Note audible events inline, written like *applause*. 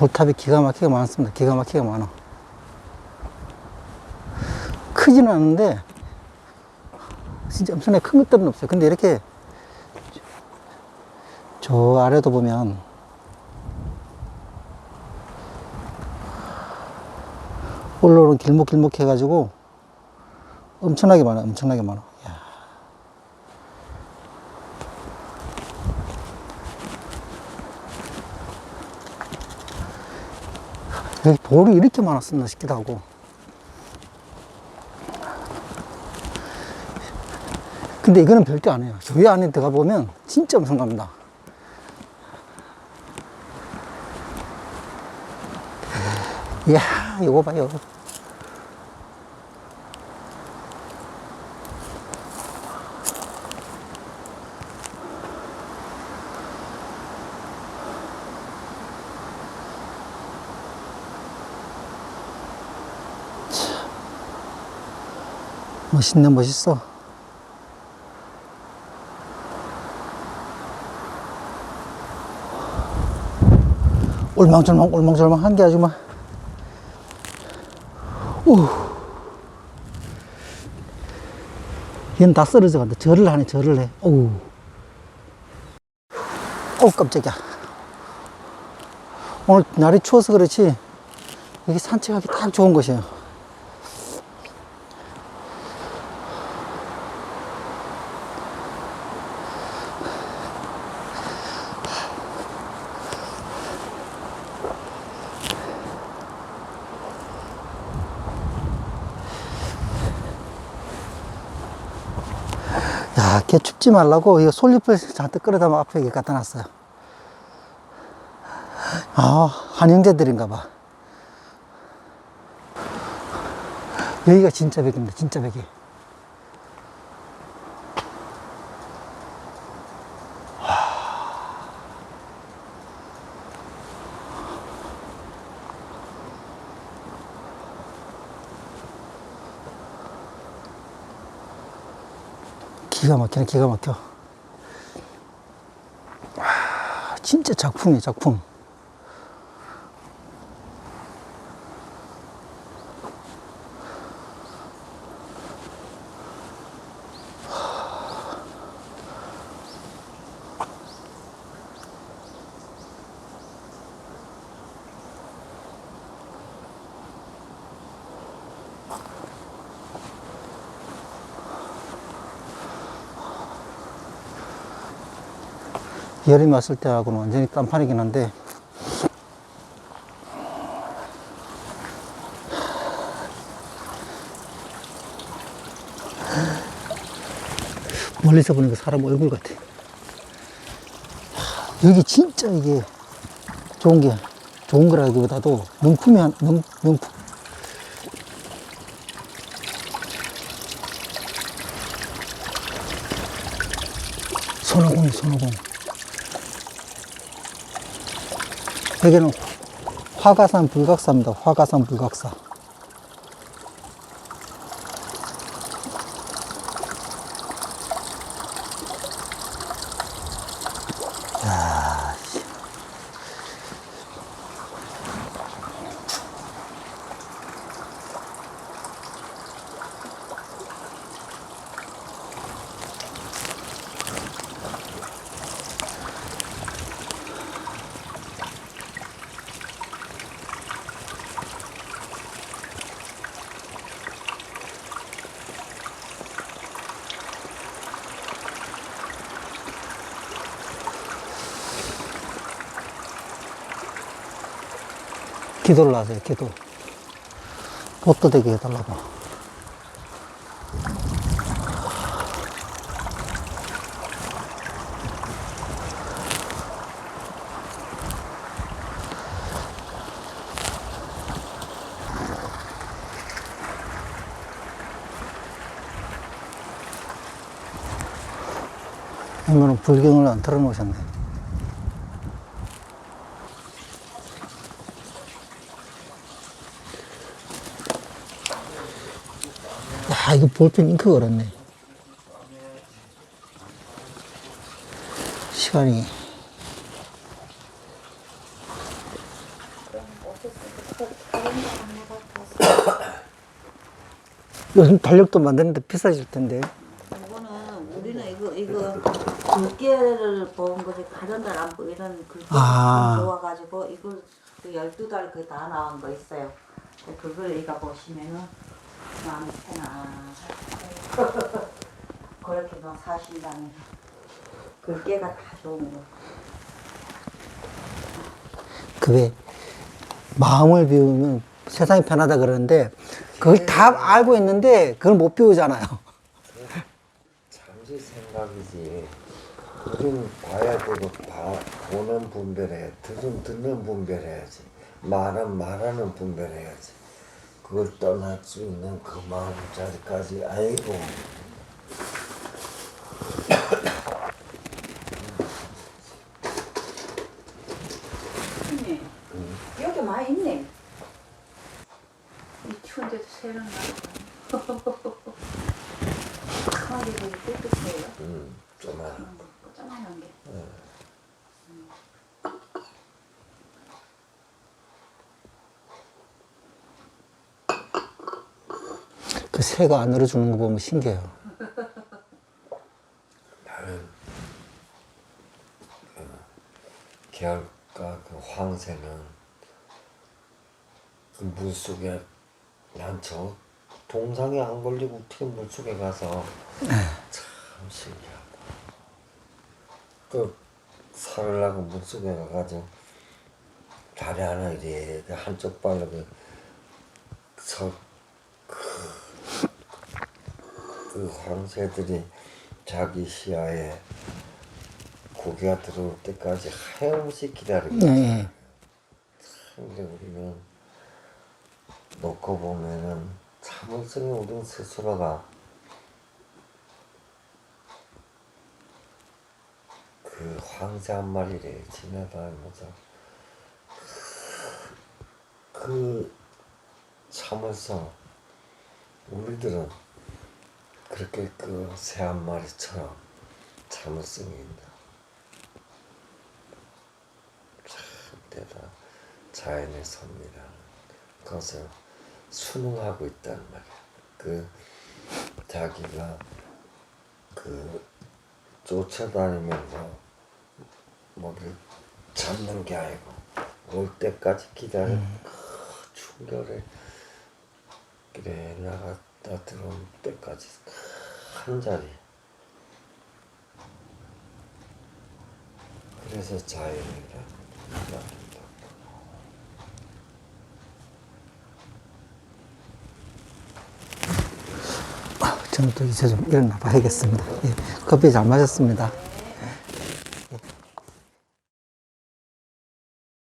돌탑이 기가 막히게 많습니다. 기가 막히게 많아. 크지는 않은데, 진짜 엄청나게 큰 것들은 없어요. 근데 이렇게, 저 아래도 보면, 올라오는 길목 길목 해가지고, 엄청나게 많아, 엄청나게 많아. 야. 여기 돌이 이렇게 많았었나 싶기도 하고. 근데 이거는 별도 아니에요. 저기 안에 들어가 보면 진짜 엄청납니다. 이야, 이거 봐요. 멋있네, 멋있어. 올망졸망, 올망졸망 한 게 아주 막. 우. 얘는 다 쓰러져 간다. 절을 하네, 절을 해. 어우. 어우, 깜짝이야. 오늘 날이 추워서 그렇지, 여기 산책하기 딱 좋은 곳이에요. 야, 걔 춥지 말라고 이거 솔잎을 잔뜩 끌어다 앞에 이렇게 갖다 놨어요. 아, 한영재들인가 봐. 여기가 진짜 백입니다, 진짜 백이. 기가 막히네, 기가 막혀. 와, 진짜 작품이에요, 작품. 여름에 왔을 때하고는 완전히 딴판이긴 한데, 멀리서 보니까 사람 얼굴 같아. 여기 진짜 이게 좋은 게, 좋은 거라기보다도 명품이 한, 명, 명품. 손오공, 손오공. 여기는 화가산 불각사입니다. 화가산 불각사. 기도를 하세요, 기도. 옷도 되게 해달라고. 오늘은 불경을 안 틀어놓으셨네. 야, 이거 볼펜 잉크 걸었네. 시간이. *coughs* 요즘 달력도 만드는데 비싸질 텐데. 이거는 우리는 이거 이거 글귀를 본 거지 다른 달안보 이런 글귀 아. 좋아가지고 이걸 그 12달 그 다 나온 거 있어요. 그걸 이거 보시면은 마음에 편안 *laughs* 그렇게 막 사신다면 글귀가 다 좋은 거. 그게 마음을 비우면 세상이 편하다 그러는데 그걸 다 알고 있는데 그걸 못 비우잖아요. *laughs* 잠시 생각이지. 우린 봐야 되고 봐, 보는 분별해, 들은 듣는 분별해야지. 말은 말하는 분별해야지. 그걸 떠날 수 있는 그 마음 자리까지 아이고 있네. 여기 많이 있네. 이 추운데도 새는 나. 가만히 보니 깨끗해요. 음, 좀만 조그만한 게. 그 새가 안 울어주는 거 보면 신기해요. 나는 그 계열과 그 황새는 그 물속에 난저 동상에 안 걸리고 어떻게 물속에 가서 참 신기하다. 그 살으려고 물속에 가가지고 다리 하나 이래 한쪽 발로 그 서 그 황새들이 자기 시야에 고기가 들어올 때까지 하염없이 기다리고 예, 예. 근데 우리는 놓고 보면은 참을성이 우린 스스로가 그 황새 한 마리를 지나다니면서 그 참을성 우리들은 그렇게 그 새 한 마리처럼 참을성이 있다. 참 대단 자연의 섭리라는 것을 순응하고 있다는 말이야. 그 자기가 그 쫓아다니면서 뭐를 잡는 게 아니고 올 때까지 기다린 그 충격에 그래 나갔 다 들어올 때까지 한 자리 그래서 자연이라. 아, 저는 또 이제 좀 일어나 봐야겠습니다. 예, 커피 잘 마셨습니다.